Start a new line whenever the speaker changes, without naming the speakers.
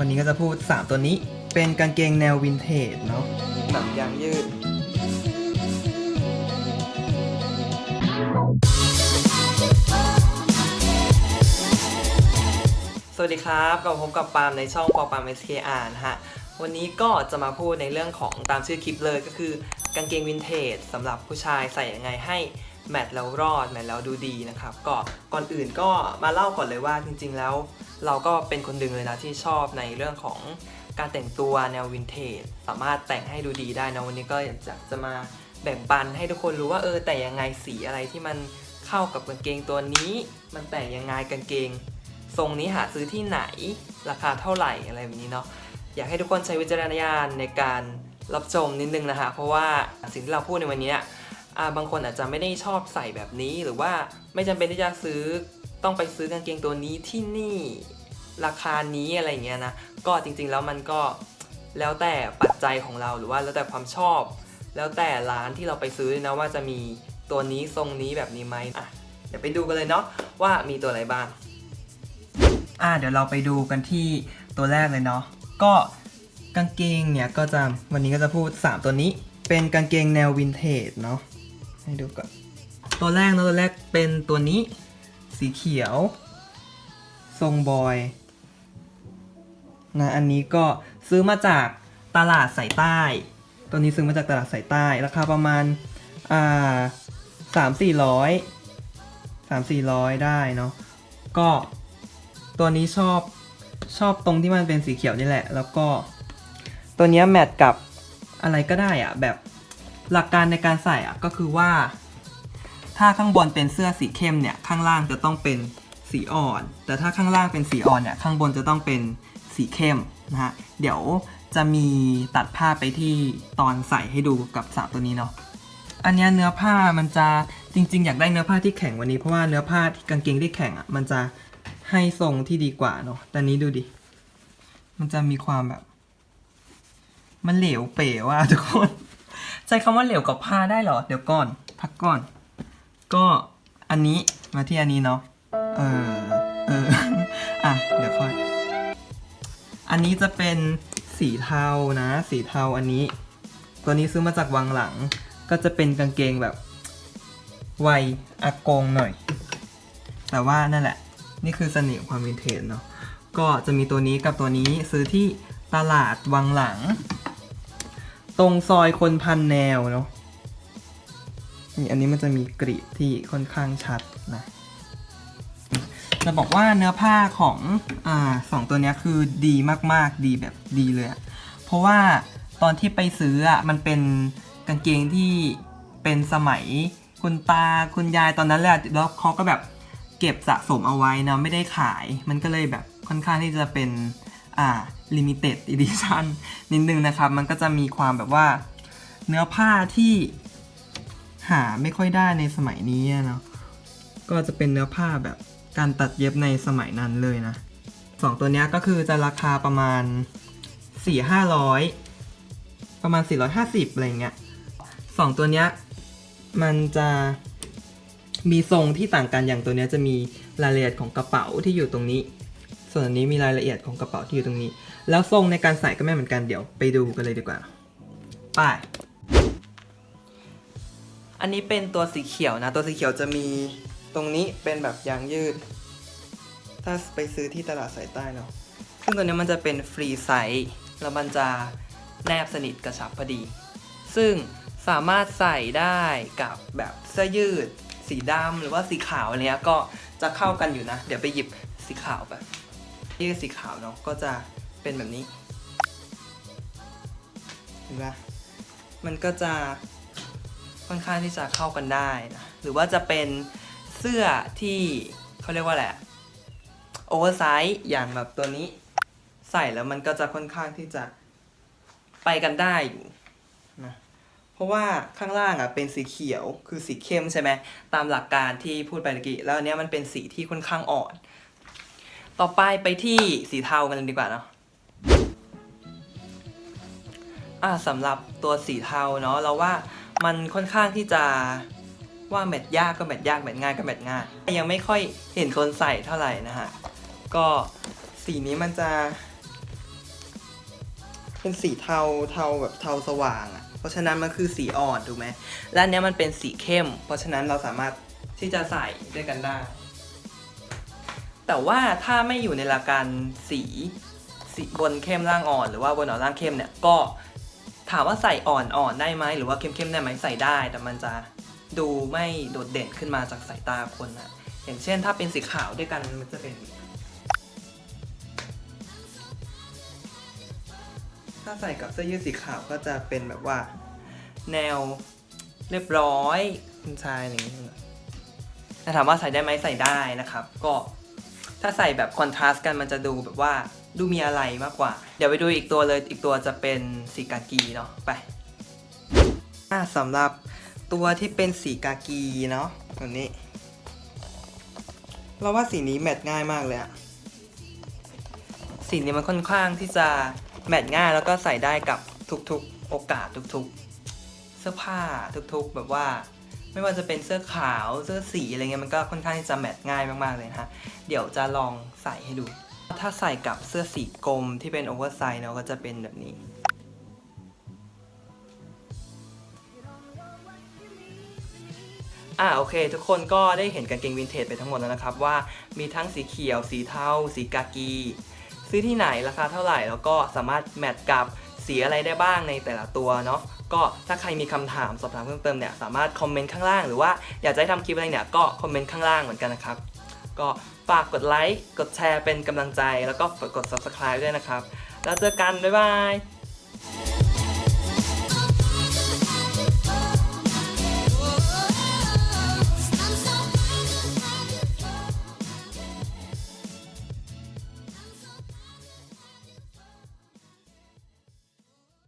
วันนี้ก็จะพูด 3 ตัวนี้ เป็นกางเกงแนววินเทจเนาะหนังยางยืด สวัสดีครับกับผมกับปาล์มในช่องปอปาล์ม SKR นะฮะ วันนี้ก็จะมาพูดในเรื่องของตามชื่อคลิปเลยก็คือกางเกงวินเทจสำหรับผู้ชายใส่ยังไงให้ แมทแล้วรอดแมทแล้วดูดีนะครับก็ก่อนอื่นก็มาเล่าก่อนเลยว่าจริง ๆ แล้ว เราก็เป็นคนหนึ่งเลยนะที่ชอบในเรื่องของการแต่งตัวแนววินเทจสามารถแต่งให้ดูดีได้นะวันนี้ก็อยากจะจะมาแบ่งปันให้ทุกคนรู้ว่าเออแต่ยังไงสีอะไรที่มันเข้ากับกางเกงตัวนี้ มันแต่งยังไงกางเกง ทรงนี้หาซื้อที่ไหนราคาเท่าไหร่อะไรแบบนี้เนาะอยากให้ทุกคนใช้วิจารณญาณในการรับชมนิดนึงนะฮะเพราะว่าสิ่งที่เราพูดในวันนี้ บางคนอาจจะไม่ได้ชอบใส่แบบนี้หรือว่าไม่จำเป็นที่จะซื้อต้องไปซื้อกางเกงตัวนี้ที่นี่ราคานี้อะไรเงี้ยนะก็จริงๆแล้วมันก็แล้วแต่ปัจจัยของเราหรือว่าแล้วแต่ความชอบ แล้วแต่ร้านที่เราไปซื้อนะว่าจะมีตัวนี้ทรงนี้แบบนี้ไหมอะเดี๋ยวไปดูกันเลยเนาะว่ามีตัวอะไรบ้างอ่าเดี๋ยวเราไปดูกันที่ตัวแรกเลยเนาะก็กางเกงเนี่ยก็จะวันนี้ก็จะพูด 3 ตัวนี้ เป็นกางเกงแนววินเทจเนาะ ให้ดูก่อน ตัวแรกนะตัวแรกเป็นตัวนี้ สีเขียว ทรงบอยนะอันนี้ก็ซื้อมาจากตลาดสายใต้ ตัวนี้ซื้อมาจากตลาดสายใต้ ราคาประมาณอ่าสามสี่ร้อยสามสี่ร้อยได้เนาะก็ตัวนี้ชอบชอบตรงที่มันเป็นสีเขียวนี่แหละ แล้วก็ตัวนี้แมทกับอะไรก็ได้อะแบบ หลักการในการใส่อะก็คือว่า ถ้าข้างบนเป็นเสื้อสีเข้มเนี่ยข้างล่างจะต้องเป็นสีอ่อน แต่ถ้าข้างล่างเป็นสีอ่อนเนี่ยข้างบนจะต้องเป็นสีเข้มนะฮะเดี๋ยวจะมีตัดภาไปที่ตอนใส่ให้ดูกับสามตัวนี้เนาะอันนี้เนื้อผ้ามันจะจริง ๆ อยากได้เนื้อผ้าที่แข็งวันนี้เพราะว่าเนื้อผ้าที่กางเกงที่แข็งอะมันจะให้ทรงที่ดีกว่าเนาะแต่นี้ดูดิ มันจะมีความแบบ มันเหลวเป๋ว่ะทุกคน ใช้คำว่าเหลวกับผ้าได้เหรอ เดี๋ยวก่อน พักก่อน ก็อันนี้มาที่อันนี้เนาะ เออ เออ อะ เดี๋ยวค่อย อันนี้จะเป็นสีเทานะ สีเทาอันนี้ ตัวนี้ซื้อมาจากวังหลัง ก็จะเป็นกางเกงแบบ วัยอากงหน่อย แต่ว่านั่นแหละ นี่คือเสน่ห์ความวินเทจเนาะ ก็จะมีตัวนี้กับตัวนี้ซื้อที่ตลาดวังหลัง ตรงซอยคนพันแนวเนาะนี่อันนี้มันจะมีกรีบที่ค่อนข้างชัดนะจะบอกว่าเนื้อผ้าของอ่าสองตัวนี้คือดีมากๆดีแบบดีเลยอะเพราะว่าตอนที่ไปซื้ออะมันเป็นกางเกงที่เป็นสมัยคุณตาคุณยายตอนนั้นแหละแล้วเขาก็แบบเก็บสะสมเอาไว้นะไม่ได้ขาย มันก็เลยแบบค่อนข้างที่จะเป็นอ่า limited edition นิดนึงนะครับ มันก็จะมีความแบบว่าเนื้อผ้าที่หาไม่ค่อยได้ในสมัยนี้เนาะก็จะเป็นเนื้อผ้าแบบการตัดเย็บในสมัยนั้นเลยนะสองตัวนี้ก็คือจะราคาประมาณสี่ห้าร้อยประมาณ 450 อะไรเงี้ยสองตัวนี้มันจะมีทรงที่ต่างกันอย่างตัวนี้จะมีรายละเอียดของกระเป๋าที่อยู่ตรงนี้ ส่วนอันนี้มีรายละเอียดของกระเป๋าที่อยู่ตรงนี้ แล้วทรงในการใส่ก็ไม่เหมือนกันเดี๋ยวไปดูกันเลยดีกว่าไปอันนี้เป็นตัวสีเขียวนะ ตัวสีเขียวจะมีตรงนี้เป็นแบบยางยืด ถ้าไปซื้อที่ตลาดสายใต้เนาะซึ่งตัวนี้มันจะเป็นฟรีไซส์แล้วมันจะแนบสนิทกระชับพอดี ซึ่งสามารถใส่ได้กับแบบเสื้อยืด สีดำหรือว่าสีขาวอะไรเนี้ยก็จะเข้ากันอยู่นะ เดี๋ยวไปหยิบสีขาวแบบ ยืดสีขาวเนาะก็จะเป็นแบบนี้ เห็นปะมันก็จะค่อนข้างที่จะเข้ากันได้นะ หรือว่าจะเป็นเสื้อที่เขาเรียกว่าอะไรโอเวอร์ไซส์อย่างแบบตัวนี้ ใส่แล้วมันก็จะค่อนข้างที่จะไปกันได้อยู่นะเพราะว่าข้างล่างอะเป็นสีเขียวคือสีเข้มใช่ไหมตามหลักการที่พูดไปเมื่อกี้แล้วอันเนี้ยมันเป็นสีที่ค่อนข้างอ่อน ต่อไปไปที่สีเทากันเลยดีกว่าเนาะอ่าสำหรับตัวสีเทาเนาะเราว่ามันค่อนข้างที่จะว่าแมทยากก็แมทยากแมทง่ายก็แมทง่ายยังไม่ค่อยเห็นคนใส่เท่าไหร่นะฮะก็สีนี้มันจะ เป็นสีเทาเทาแบบเทาสว่างอะ่ะ เพราะฉะนั้นมันคือสีอ่อนถูกไหมและอันเนี้ยมันเป็นสีเข้ม เพราะฉะนั้นเราสามารถที่จะใส่ด้วยกันได้ แต่ว่าถ้าไม่อยู่ในหลักการสีสีบนเข้มล่างอ่อน หรือว่าบนอ่อนล่างเข้มเนี่ยก็ถามว่าใส่อ่อนอ่อนได้ไหมหรือว่าเข้มเข้มได้ไหมใส่ได้ แต่มันจะดูไม่โดดเด่นขึ้นมาจากสายตาคนนะอย่างเช่นถ้าเป็นสีขาวด้วยกันมันจะเป็น ถ้าใส่กับเสื้อยืดสีขาวก็จะเป็นแบบว่า แนวเรียบร้อยคุณชายอะไรอย่างนี้แต่ถามว่าใส่ได้ไหมใส่ได้นะครับ ก็ ถ้าใส่แบบคอนทราสต์กันมันจะดูแบบว่าดูมีอะไรมากกว่า เดี๋ยวไปดูอีกตัวเลยอีกตัวจะเป็นสีกากีเนาะไปอะสำหรับตัวที่เป็นสีกากีเนาะตัวนี้ เราว่าสีนี้แมทง่ายมากเลยอะสีนี้มันค่อนข้างที่จะแมทง่ายแล้วก็ใส่ได้กับทุกๆโอกาสทุกๆ เสื้อผ้าทุกๆ แบบว่า ไม่ว่าจะเป็นเสื้อขาวเสื้อสีอะไรเงี้ยมันก็ค่อนข้างที่จะแมทง่ายมากๆเลยนะฮะเดี๋ยวจะลองใส่ให้ดู ถ้าใส่กับเสื้อสีกรมที่เป็นโอเวอร์ไซส์เนาะก็จะเป็นแบบนี้อ่าโอเค ทุกคนก็ได้เห็นกางเกงวินเทจไปทั้งหมดแล้วนะครับ ว่ามีทั้งสีเขียว สีเทาสีกากี ซื้อที่ไหนราคาเท่าไหร่แล้วก็สามารถแมทกับ สีอะไรได้บ้างในแต่ละตัวเนาะก็ถ้าใครมีคำถามสอบถามเพิ่มเติมเนี่ยสามารถคอมเมนต์ข้างล่างหรือว่าอยากจะให้ทำคลิปอะไรเนี่ยก็คอมเมนต์ข้างล่างเหมือนกันนะครับก็ฝากกดไลค์กดแชร์เป็นกำลังใจ แล้วก็กด subscribe ด้วยนะครับ แล้วเจอกัน บ๊ายบาย